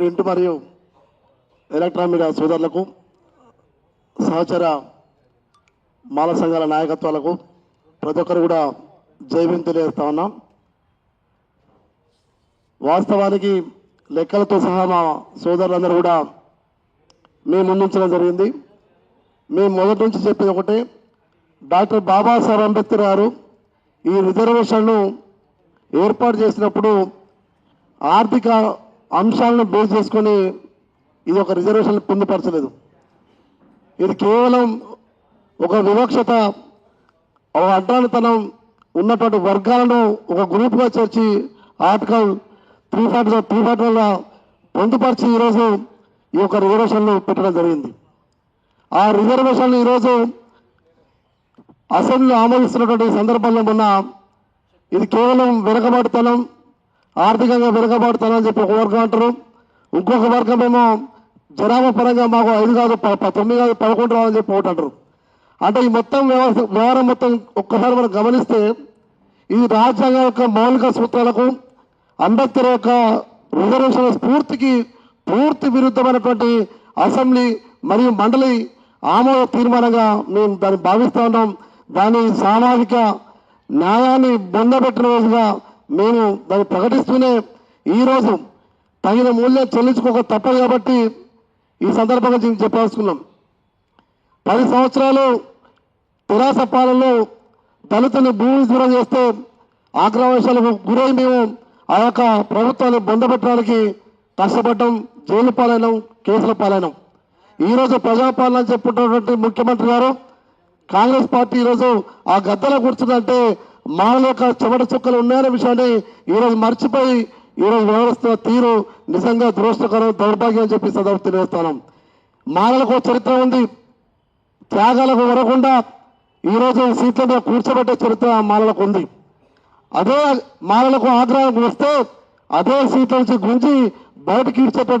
Print మరియు electronic సోదరులకు సహచర మాల సంఘాల నాయకత్వాలకు ప్రతి ఒక్కరు కూడా జైభీం తెలియజేస్తా ఉన్నాం. వాస్తవానికి లెక్కలతో సహా మా సోదరులందరూ కూడా మేము ముందుంచడం జరిగింది. మేము మొదటి నుంచి చెప్పేది ఒకటే డాక్టర్ బాబాసాహెబ్ అంబేద్కర్ గారు ఈ రిజర్వేషన్ను ఏర్పాటు చేసినప్పుడు ఆర్థిక అంశాలను బేస్ చేసుకొని ఇది ఒక రిజర్వేషన్ పొందుపరచలేదు. ఇది కేవలం ఒక వివక్షత ఒక అడ్డానితనం ఉన్నటువంటి వర్గాలను ఒక గ్రూప్గా చేర్చి article three forty three forty వల్ల పొందుపరిచి ఈరోజు ఈ యొక్క రిజర్వేషన్లు పెట్టడం జరిగింది. ఆ రిజర్వేషన్లు ఈరోజు అసెంబ్లీ ఆమోదిస్తున్నటువంటి సందర్భంలో మొన్న ఇది కేవలం వెనుకబాటుతనం ఆర్థికంగా వెనుకబడుతానని చెప్పి ఒక వర్గం అంటారు. ఇంకొక వర్గం ఏమో జనాభా పరంగా మాకు ఐదు కాదు ప- తొమ్మిది కాదు పదకొండు రావాలని చెప్పి ఒకటి అంటారు. అంటే ఈ మొత్తం వ్యవస్థ వ్యవహారం మొత్తం ఒక్కసారి మనం గమనిస్తే ఇది రాజ్యాంగం యొక్క మౌలిక సూత్రాలకు అంబేద్కర్ యొక్క రిజర్వేషన్ స్ఫూర్తికి పూర్తి విరుద్ధమైనటువంటి అసెంబ్లీ మరియు మండలి ఆమోద తీర్మానంగా మేము దాన్ని భావిస్తూ ఉన్నాం. దాని సామాజిక న్యాయాన్ని బొందబెట్టిన రోజుగా మేము దాన్ని ప్రకటిస్తూనే ఈరోజు తగిన మూల్యం చెల్లించుకోక తప్పదు కాబట్టి ఈ సందర్భంగా దీనికి చెప్పాల్సుకున్నాం పది సంవత్సరాలు తెరాస పాలనలో దళితుని భూమి దూరం చేస్తే ఆగ్రహవేశాలకు గురై మేము ఆ యొక్క ప్రభుత్వాన్ని బొందబెట్టడానికి కష్టపడ్డాం జైలు పాలైనం కేసుల పాలైనం. ఈరోజు ప్రజాపాలన చెప్పుకున్నటువంటి ముఖ్యమంత్రి గారు కాంగ్రెస్ పార్టీ ఈరోజు ఆ గద్దలో కూర్చుందంటే మానవ యొక్క చెమట చుక్కలు ఉన్నాయనే విషయాన్ని ఈరోజు మర్చిపోయి ఈరోజు వ్యవహరిస్తున్న తీరు నిజంగా దురదృష్టకరం దౌర్భాగ్యం అని చెప్పి సందర్భం తెలియజేస్తున్నాం. మానవులకు చరిత్ర ఉంది. త్యాగాలకు వరకుండా ఈరోజు సీట్ల మీద కూర్చోబెట్టే చరిత్ర మానవులకు ఉంది. అదే మానవులకు ఆగ్రహం వస్తే అదే సీట్ల నుంచి గుంజి బయటకి ఇచ్చేటువంటి